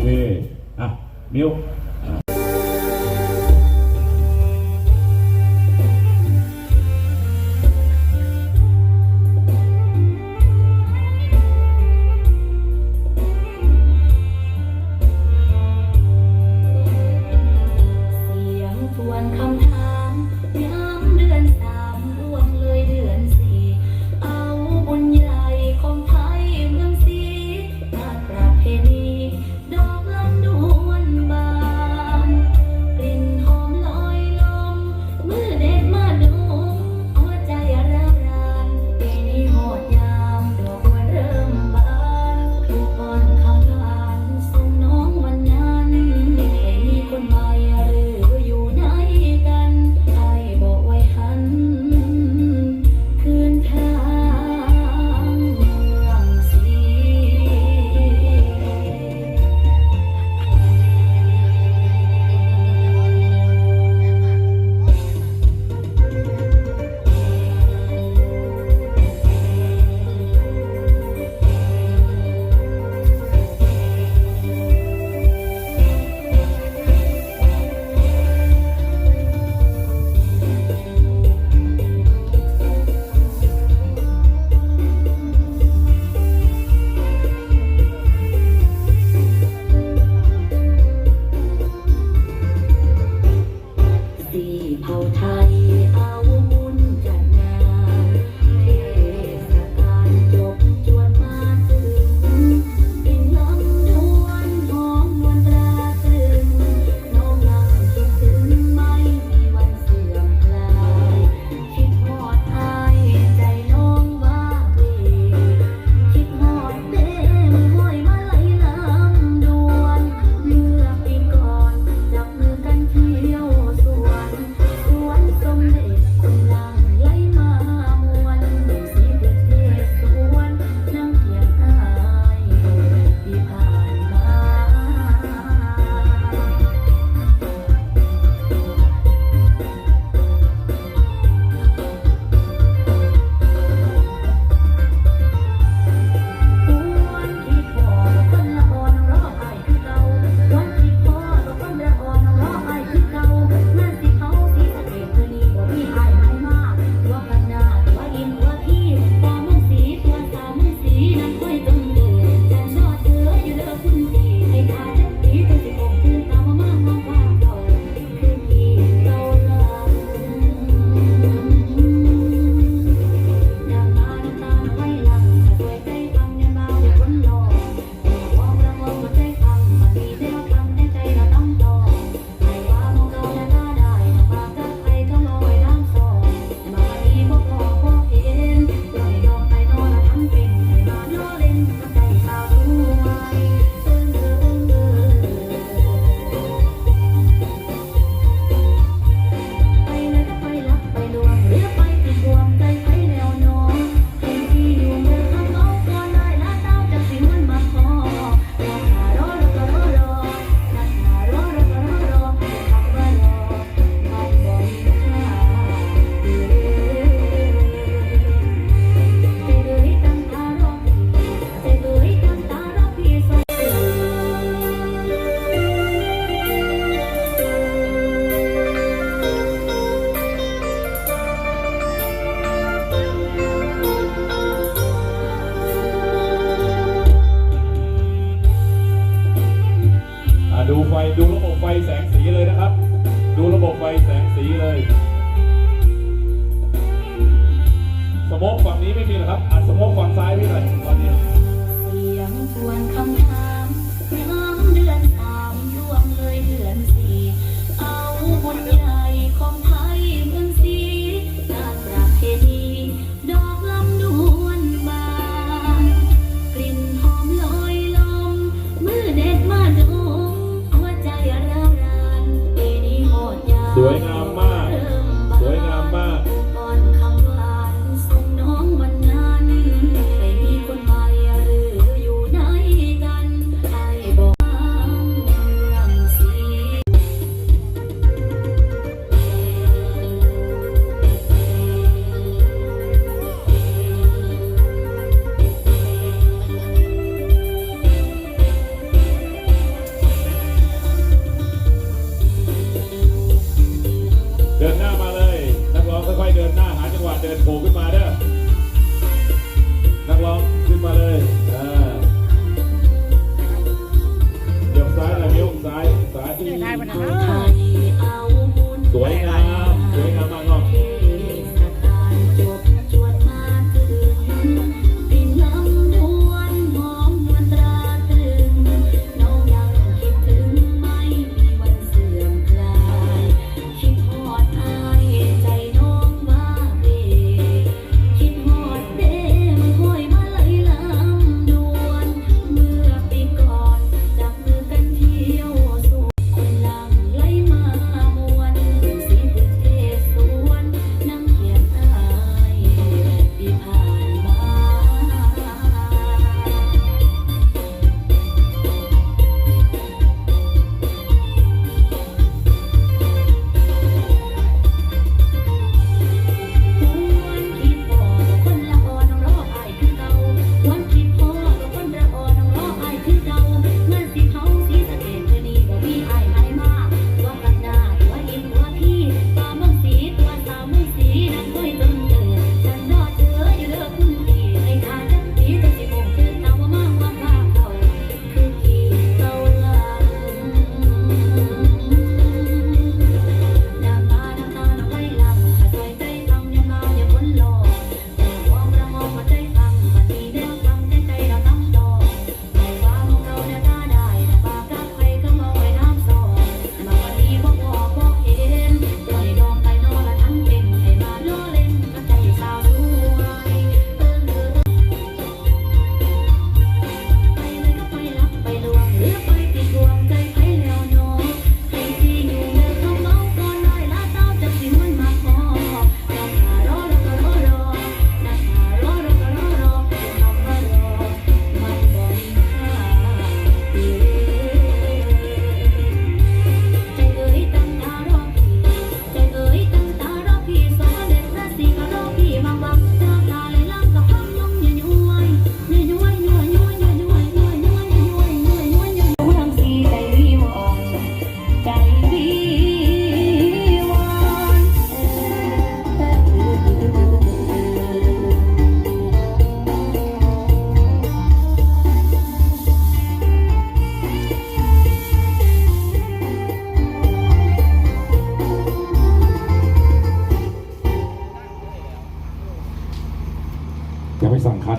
เคอะมิว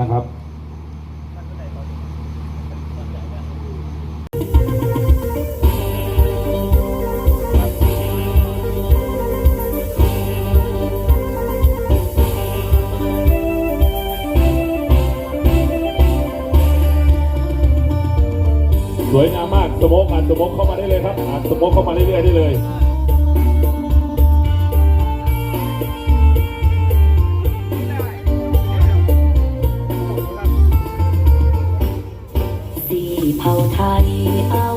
นะครับวยงามมากสมกอัดสมกเข้ามาได้เลยครับอัดสมกเข้ามาเรื่อยๆได้เลย 哦他的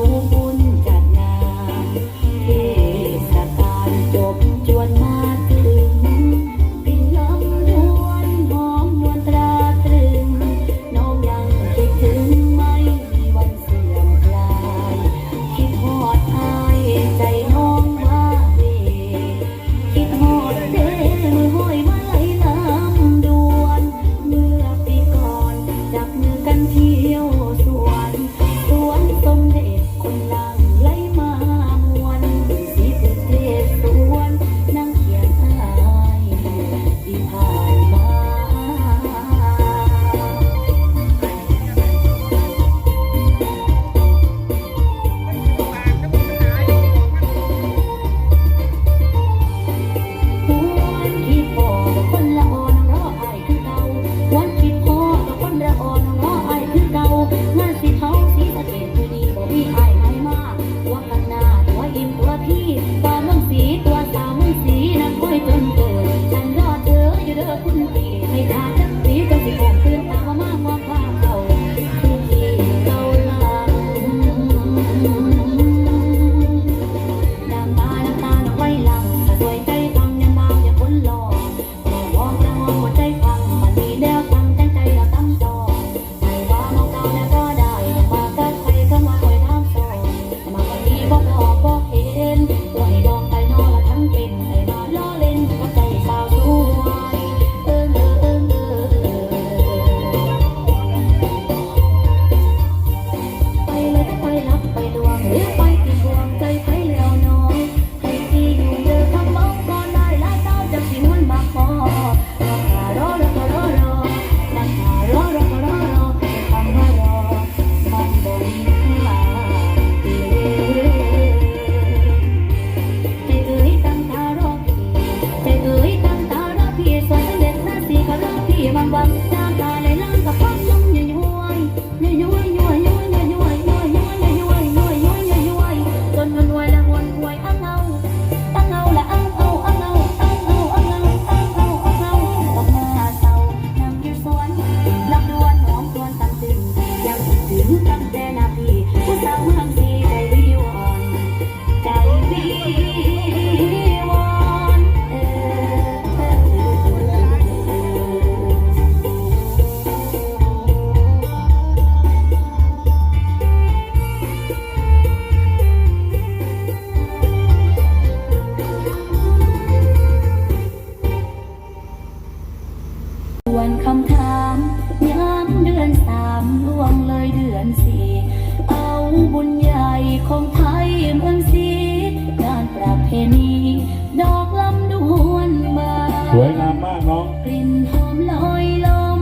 สวยงามมากน้อง กลิ่นหอมลอยลม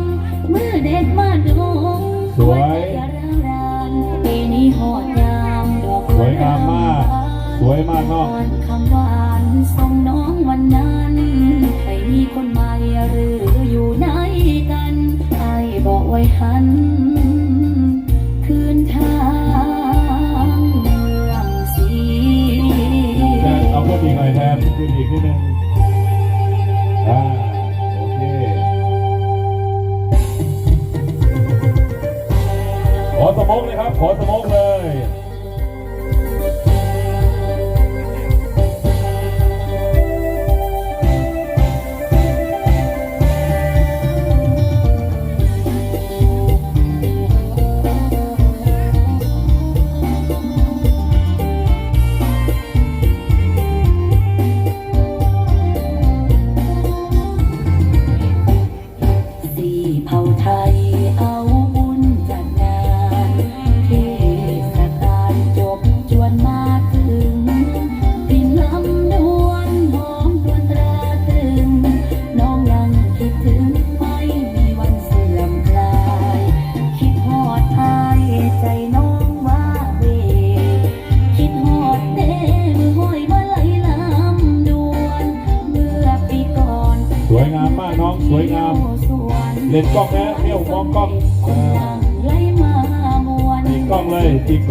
เมื่อเด็ดมาดูสวยงานปีนี้หอดยามดอกสวยงามมาก สวยมากน้องคำหวานส่งน้องวันนั้นไปมีคนใหม่หรืออยู่ไหนกันไอบอกไว้หัน คืนทางเมืองสีเอาพวกอีหน่อยแทนขึ้นอีกนิดนึง ขอสมองเลย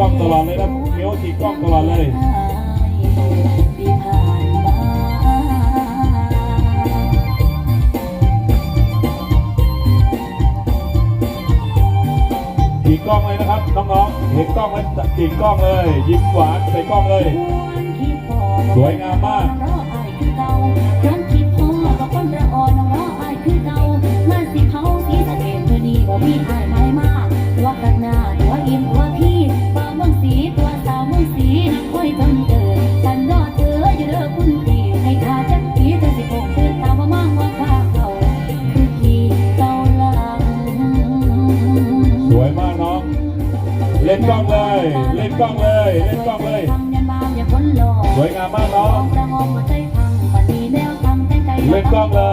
ล้องตลอดเลยครับเมียวถีบกล้องตลอดเลยถีกล้องเลยนะครับน้องๆเห็นกล้องไหมถีกล้องเลย ยิ้มหวานใส่กล้องเลย สวยงามมากมีอา Oh.